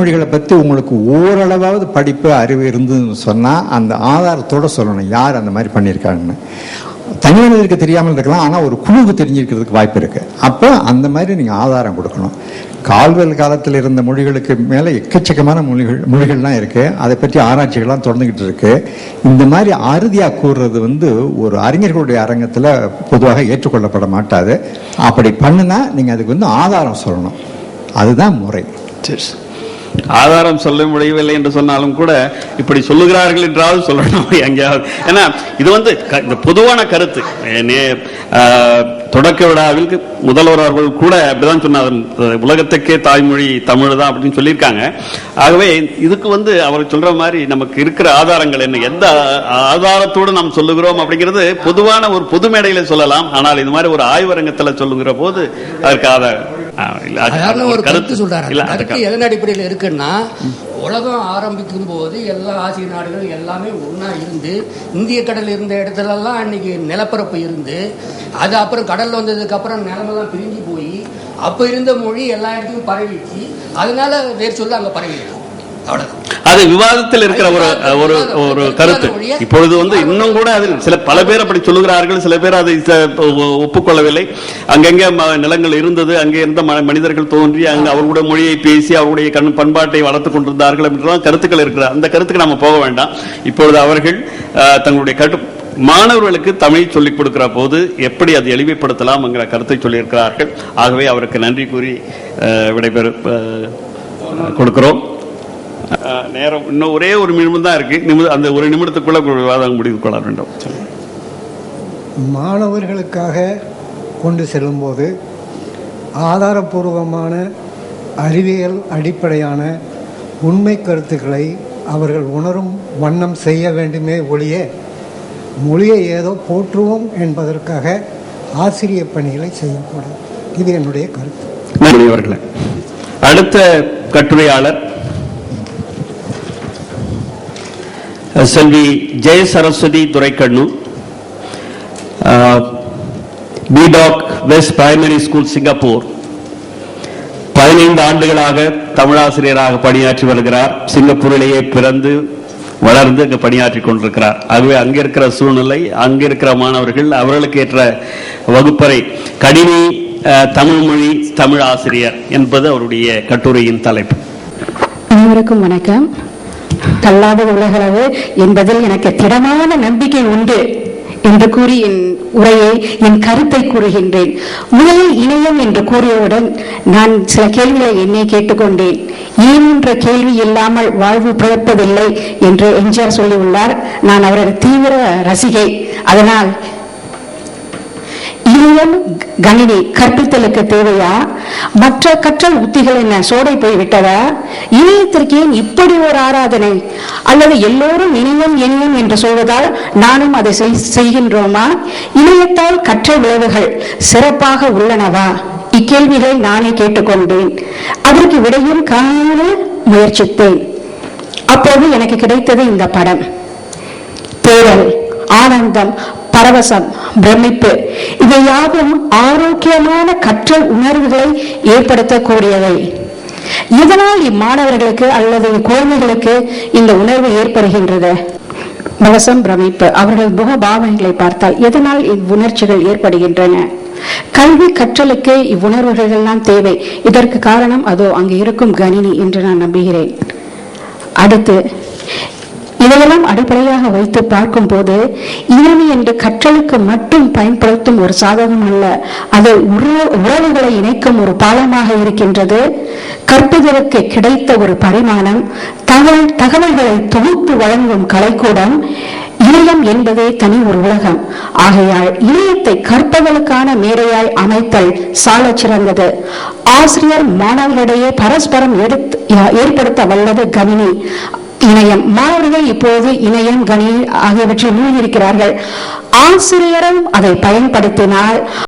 மொழிகளை பற்றி உங்களுக்கு ஓரளவாவது படிப்பு அறிவு இருந்ததுன்னு சொன்னால் அந்த ஆதாரத்தோட சொல்லணும். யார் அந்த மாதிரி பண்ணியிருக்காங்கன்னு. தனி மனிதருக்கு தெரியாமல் இருக்கலாம் ஆனால் ஒரு குழுவுக்கு தெரிஞ்சிருக்கிறதுக்கு வாய்ப்பு இருக்குது அப்போ அந்த மாதிரி நீங்கள் ஆதாரம் கொடுக்கணும். கால்வெல் காலத்தில் இருந்த மொழிகளுக்கு மேலே எக்கச்சக்கமான மொழிகள் மொழிகள்லாம் இருக்குது அதை பற்றி ஆராய்ச்சிகள்லாம் தொடர்ந்துக்கிட்டு இருக்கு. இந்த மாதிரி அறுதியாக கூறுறது வந்து ஒரு அறிஞர்களுடைய அரங்கத்தில் பொதுவாக ஏற்றுக்கொள்ளப்பட மாட்டாது. அப்படி பண்ணுனா நீங்கள் அதுக்கு வந்து ஆதாரம் சொல்லணும். அதுதான் முறை. சரி. ஆதாரம் சொல்ல முடியவில்லை என்று சொன்னாலும் கூட இப்படி சொல்லுகிறார்கள் என்றாவது சொல்லணும். எங்கேயாவது. ஏன்னா இது வந்து இந்த பொதுவான கருத்து. தொடக்க விழாவில் முதல்வர் அவர்கள் கூட அப்படிதான் சொன்னார். உலகத்துக்கே தாய்மொழி தமிழ் தான் அப்படின்னு சொல்லியிருக்காங்க. ஆகவே இதுக்கு வந்து அவர் சொல்ற மாதிரி நமக்கு இருக்கிற ஆதாரங்கள் என்ன? எந்த ஆதாரத்தோடு நாம் சொல்லுகிறோம் அப்படிங்கிறது பொதுவான ஒரு பொது மேடையில் சொல்லலாம். ஆனால் இது மாதிரி ஒரு ஆய்வரங்கத்தில் சொல்லுகிற போது அதற்கு ஆதாரம் ஒரு கருத்து. சொல்றாரு. கருத்து எதன் அடிப்படையில் இருக்குன்னா உலகம் ஆரம்பிக்கும் போது எல்லா ஆசிய நாடுகளும் எல்லாமே ஒண்ணா இருந்து இந்திய கடல் இருந்த இடத்துல எல்லாம் அன்னைக்கு நிலப்பரப்பு இருந்து அது அப்புறம் கடல் வந்ததுக்கு அப்புறம் நிலமெல்லாம் பிரிஞ்சு போய் அப்ப இருந்த மொழி எல்லா இடத்துக்கும் பரவிச்சு அதனால வேறு சொல்ல அங்க அவ்வளவுதான் அது விவாதத்தில் இருக்கிற ஒரு ஒரு ஒரு கருத்து. இப்பொழுது வந்து இன்னும் கூட அது சில பல பேர் அப்படி சொல்லுகிறார்கள் சில பேர் அதை ஒப்புக்கொள்ளவில்லை. அங்கங்கே நிலங்கள் இருந்தது அங்கே இருந்த மனிதர்கள் தோன்றி அங்கு அவர்களுடைய மொழியை பேசி அவருடைய கண் பண்பாட்டை வளர்த்துக் கொண்டிருந்தார்கள் என்றெல்லாம் கருத்துக்கள் இருக்கிற அந்த கருத்துக்கு நம்ம போக வேண்டாம். இப்பொழுது அவர்கள் தங்களுடைய கட்டு மாணவர்களுக்கு தமிழ் சொல்லிக் கொடுக்கிற போது எப்படி அதை எளிமைப்படுத்தலாம் என்கிற கருத்தை சொல்லியிருக்கிறார்கள். ஆகவே அவருக்கு நன்றி கூறி விடைபெறு கொடுக்கிறோம். நேரம் இன்னும் ஒரே ஒரு நிமிடம் தான் இருக்கு. நிமிடம் அந்த ஒரு நிமிடத்துக்குள்ள விவாதம் முடிவு கொள்ள வேண்டும். மாணவர்களுக்காக கொண்டு செல்லும்போது ஆதாரபூர்வமான அறிவியல் அடிப்படையான உண்மை கருத்துக்களை அவர்கள் உணரும் வண்ணம் செய்ய வேண்டுமே ஒழிய மொழியை ஏதோ போற்றுவோம் என்பதற்காக ஆசிரிய பணிகளை செய்யக்கூடாது. இது என்னுடைய கருத்து. அடுத்த கட்டுரையாளர் செல்வி Jaya Saraswathi Duraikannu Bedok west primary school Singapore பதினைந்து ஆண்டுகளாக தமிழாசிரியராக பணியாற்றி வருகிறார். சிங்கப்பூரிலேயே பிறந்து வளர்ந்து அங்கு பணியாற்றி கொண்டிருக்கிறார். ஆகவே அங்கே இருக்கிற சூழ்நிலை அங்க இருக்கிற மாணவர்கள் அவர்களுக்கு ஏற்ற வகுப்பறை கணினி அஹ், தமிழ் மொழி தமிழ் ஆசிரியர் என்பது அவருடைய கட்டுரையின் தலைப்பு. அனைவருக்கும் வணக்கம். தள்ளாத உலகளவு என்பதில் எனக்கு திடமான நம்பிக்கை உண்டு என்று கூறி என் உரையை என் கருத்தை கூறுகின்றேன். முதலில் இணையம் என்று கூறியவுடன் நான் சில கேள்விகளை என்னை கேட்டுக்கொண்டேன். ஏன் என்ற கேள்வி இல்லாமல் வாழ்வு பிழைப்பதில்லை என்று எம்ஜிஆர் சொல்லியுள்ளார். நான் அவரது தீவிர ரசிகை. அதனால் இணையம் கணினி கற்பித்தலுக்கு தேவையா? மற்ற கற்றல் உத்திகள் என்ன? சோடை போய் விட்டதா இணையத்திற்கு ஏன் இப்படி ஒரு ஆராதனை அல்லது எல்லோரும் இணையம் இணையம் என்று சொல்வதால் நானும் அதை செய்- செய்கின்றோமா? இணையத்தால் கற்ற விளைவுகள் சிறப்பாக உள்ளனவா? இக்கேள்விகளை நானே கேட்டுக்கொண்டேன். அதற்கு விடையும் காண முயற்சித்தேன். அப்போது எனக்கு கிடைத்தது இந்த படம். தேடல் ஆனந்தம் பரவசம் பிரமிப்பு. இவை யாவும் ஆரோக்கியமான கற்றல் உணர்வுகளை ஏற்படுத்தக்கூடியவை. இதனால் இம்மாணவர்களுக்கு அல்லது குழந்தைகளுக்கு இந்த உணர்வு ஏற்படுகின்றது? மனசம் பிரமிப்பு. அவர்கள் முக பாவனைகளை பார்த்தால் எதனால் இவ்வுணர்ச்சிகள் ஏற்படுகின்றன? கல்வி கற்றலுக்கு இவ்வுணர்வுகள் எல்லாம் தேவை. இதற்கு காரணம் அதோ அங்கு இருக்கும் கணினி என்று நான் நம்புகிறேன். அடுத்து இதையெல்லாம் அடிப்படையாக வைத்து பார்க்கும்போது இளமை என்று கற்றலுக்கு மட்டும் பயன்படுத்தும் ஒரு சாதகம் அல்ல அது உறவுகளை இணைக்கும் ஒரு பாலமாக இருக்கின்றது. கற்பதற்கு கிடைத்த ஒரு பரிமாணம் தகவல் தகவல்களை தொகுத்து வழங்கும் கலைக்கூடம் இணையம் என்பதே தனி ஒரு உலகம். ஆகையால் இணையத்தை கற்பவர்களுக்கான மேடையாய் அமைத்தல் சால சிறந்தது. ஆசிரியர் மாணவர்களிடையே பரஸ்பரம் எடுத்து ஏற்படுத்த வல்லது கணினி. இணையம். மாணவர்கள் இப்போது இணையம் கணி ஆகியவற்றில் மூழ்கியிருக்கிறார்கள். ஆசிரியரும் அதை பயன்படுத்தினால்